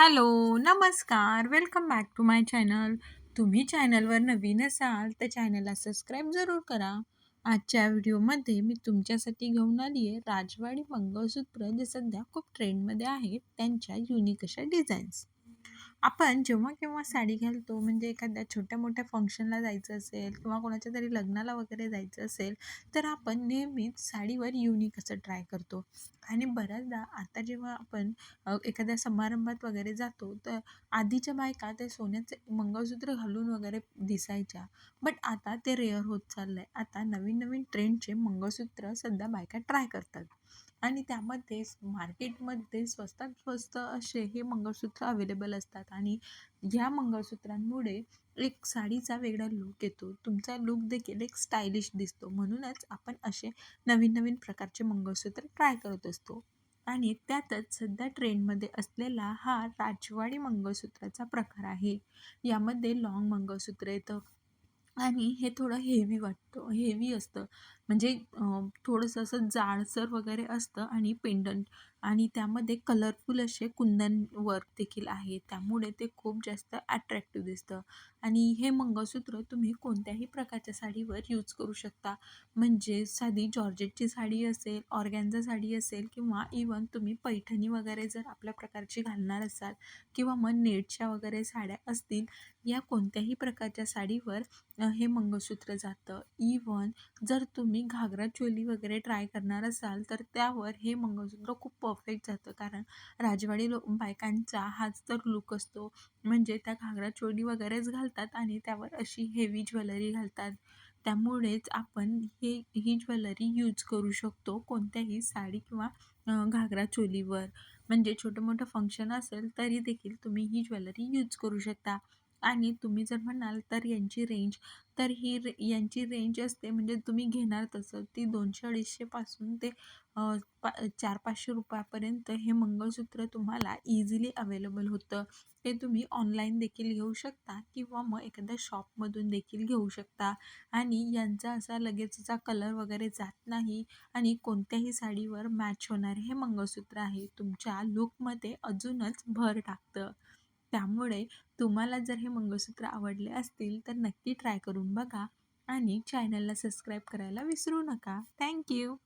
Hello, नमस्कार. Welcome back to my channel. तुम्ही चॅनलवर नवीन असाल तर चॅनलला सबस्क्राईब जरूर करा. आजच्या व्हिडिओमध्ये मी तुमच्यासाठी घेऊन आली आहे राजवाडी मंगळसूत्र जे सध्या खूप ट्रेंडमध्ये आहेत त्यांच्या युनिक अशा डिझाईन्स. आपण जेव्हा केव्हा साडी घालतो म्हणजे एखाद्या छोट्या मोठ्या फंक्शनला जायचं असेल किंवा कोणाच्या तरी लग्नाला वगैरे जायचं असेल तर आपण नेहमीच साडीवर युनिक असं ट्राय करतो. आणि बऱ्याचदा आता जेव्हा आपण एखाद्या समारंभात वगैरे जातो तर आधीच्या बायका ते सोन्याचे मंगळसूत्र घालून वगैरे दिसायच्या. बट आता ते रेअर होत चाललं आहे आता नवीन नवीन ट्रेंडचे मंगळसूत्र सध्या बायका ट्राय करतात. आणि त्यामध्ये मार्केटमध्ये स्वस्तात स्वस्त असे हे मंगळसूत्र अवेलेबल असतात. आणि ह्या मंगळसूत्रांमुळे एक साडीचा वेगळा लूक येतो. तुमचा लूक देखील एक स्टायलिश दिसतो. म्हणूनच आपण असे नवीन नवीन प्रकारचे मंगळसूत्र ट्राय करत असतो. आणि त्यातच सध्या ट्रेंडमध्ये असलेला हा राजवाडी मंगळसूत्राचा प्रकार आहे. यामध्ये लॉंग मंगळसूत्र येतं. आणि हे थोडं हेवी वाटतं. हेवी असतं. म्हणजे थोडंसं असं जाडसर वगैरे असतं आणि पेंडंट आणि त्यामध्ये कलरफुल असे कुंदन वर्क देखील आहे. त्यामुळे ते खूप जास्त ॲट्रॅक्टिव्ह दिसतं. आणि हे मंगळसूत्र तुम्ही कोणत्याही प्रकारच्या साडीवर यूज करू शकता. म्हणजे साधी जॉर्जेटची साडी असेल ऑर्गॅन्झा साडी असेल किंवा इवन तुम्ही पैठणी वगैरे जर आपल्या प्रकारची घालणार असाल किंवा मग नेटच्या वगैरे साड्या असतील या कोणत्याही प्रकारच्या साडीवर हे मंगळसूत्र जातं. इवन जर तुम्ही तुम्ही घागरा चोली वगैरे ट्राय करणार असाल तर त्यावर हे मंगळसूत्र खूप परफेक्ट जातं. कारण राजवाडी लो बायकांचा हाच तर लूक असतो. म्हणजे त्या घागरा चोली वगैरेच घालतात आणि त्यावर अशी हेवी ज्वेलरी घालतात. त्यामुळेच आपण हे ही ज्वेलरी यूज करू शकतो कोणत्याही साडी किंवा घागरा चोलीवर. म्हणजे छोटं मोठं फंक्शन असेल तरी देखील तुम्ही ही ज्वेलरी यूज करू शकता. आणि तुम्ही जर म्हणाल तर यांची रेंज तर ही रे यांची रेंज असते म्हणजे तुम्ही घेणार तसं ती दोनशे अडीचशेपासून ते पा चार पाचशे रुपयापर्यंत हे मंगळसूत्र तुम्हाला इझिली अवेलेबल होतं. ते तुम्ही ऑनलाईन देखील घेऊ शकता किंवा मग एखाद्या शॉपमधून देखील घेऊ शकता. आणि यांचा असा लगेचचा कलर वगैरे जात नाही आणि कोणत्याही साडीवर मॅच होणारे हे मंगळसूत्र आहे. तुमच्या लुकमध्ये अजूनच भर टाकतं. त्यामुळे तुम्हाला जर हे मंगळसूत्र आवडले असतील तर नक्की ट्राय करून बघा आणि चॅनलला सबस्क्राईब करायला विसरू नका. थँक्यू